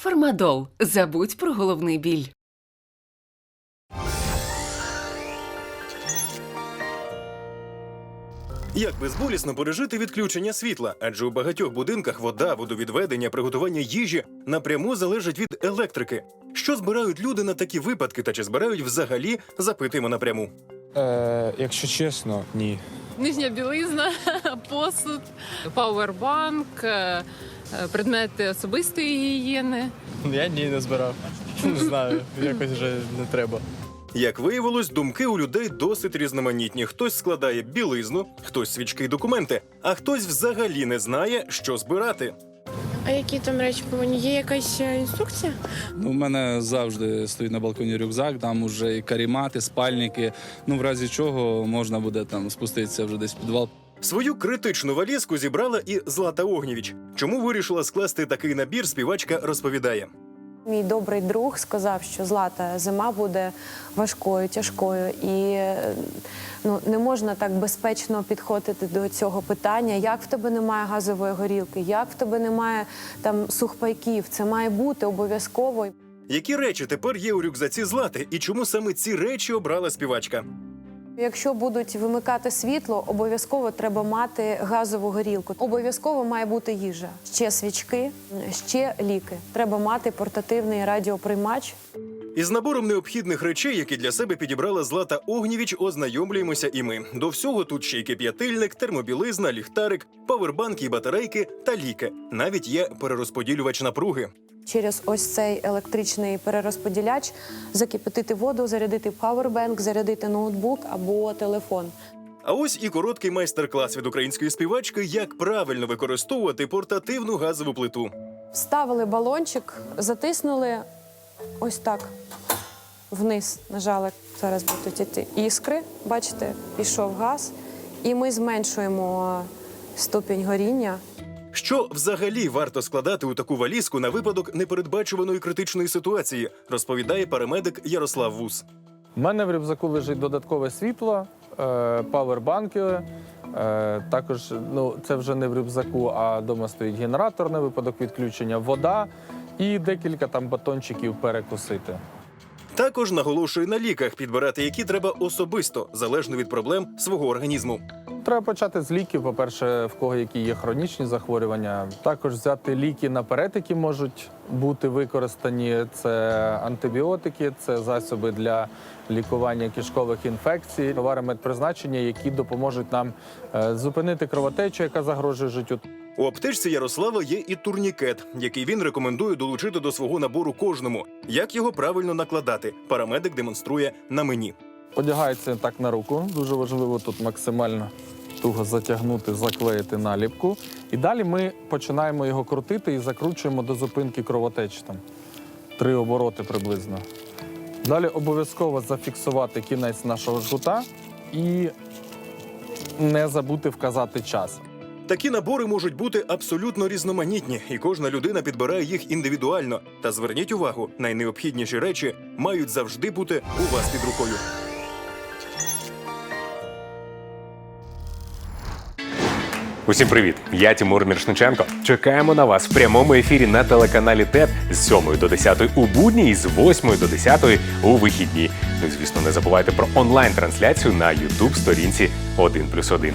Фармадол. Забудь про головний біль. Як безболісно пережити відключення світла? Адже у багатьох будинках вода, водовідведення, приготування їжі напряму залежать від електрики. Що збирають люди на такі випадки та чи збирають взагалі, запитуємо напряму. Е, якщо чесно, ні. Нижня білизна, посуд, пауербанк, е, е, предмети особистої гігієни. Я ні не збирав. Не знаю, якось вже не треба. Як виявилось, думки у людей досить різноманітні. Хтось складає білизну, хтось свічки й документи, а хтось взагалі не знає, що збирати. А які там речі повинні? Є якась е, інструкція? Ну, у мене завжди стоїть на балконі рюкзак, там уже і карімати, спальники. Ну, в разі чого можна буде там спуститися вже десь в підвал. Свою критичну валізку зібрала і Злата Огнєвіч. Чому вирішила скласти такий набір, співачка розповідає. Мій добрий друг сказав, що злата зима буде важкою, тяжкою, і е, ну не можна так безпечно підходити до цього питання. Як в тебе немає газової горілки, як в тебе немає там сухпайків? Це має бути обов'язково. Які речі тепер є у рюкзаці Злати, і чому саме ці речі обрала співачка? Якщо будуть вимикати світло, обов'язково треба мати газову горілку. Обов'язково має бути їжа, ще свічки, ще ліки. Треба мати портативний радіоприймач. Із набором необхідних речей, які для себе підібрала Злата Огнєвіч, ознайомлюємося і ми. До всього тут ще й кип'ятильник, термобілизна, ліхтарик, павербанки і батарейки та ліки. Навіть є перерозподілювач напруги. через ось цей електричний перерозподіляч закипятити воду, зарядити павербенк, зарядити ноутбук або телефон. А ось і короткий майстер-клас від української співачки, як правильно використовувати портативну газову плиту. Вставили балончик, затиснули ось так вниз. Нажали зараз будуть іти іскри. Бачите, пішов газ, і ми зменшуємо ступінь горіння. Що взагалі варто складати у таку валізку на випадок непередбачуваної критичної ситуації, розповідає парамедик Ярослав Вус. У мене в рюкзаку лежить додаткове світло, е, павербанки. е, Також ну, це вже не в рюкзаку, а вдома стоїть генератор на випадок відключення, вода і декілька там батончиків перекусити. Також наголошує на ліках, підбирати які треба особисто, залежно від проблем свого організму. Треба почати з ліків. По-перше, в кого які є хронічні захворювання. Також взяти ліки наперед, які можуть бути використані. Це антибіотики, це засоби для лікування кишкових інфекцій, товари медпризначення, які допоможуть нам е, зупинити кровотечу, яка загрожує життю. У аптечці Ярослава є і турнікет, який він рекомендує долучити до свого набору кожному. Як його правильно накладати? Парамедик демонструє на мені. Одягається так на руку. Дуже важливо тут максимально туго затягнути, заклеїти наліпку. І далі ми починаємо його крутити і закручуємо до зупинки кровотечі. Там три обороти приблизно. Далі обов'язково зафіксувати кінець нашого жгута і не забути вказати час. Такі набори можуть бути абсолютно різноманітні, і кожна людина підбирає їх індивідуально. Та зверніть увагу, найнеобхідніші речі мають завжди бути у вас під рукою. Усім привіт! Я Тимур Міршниченко. Чекаємо на вас в прямому ефірі на телеканалі ТЕТ з 7 до 10 у будні і з 8 до 10 у вихідні. Ну звісно, не забувайте про онлайн-трансляцію на youtube сторінці 1+,1.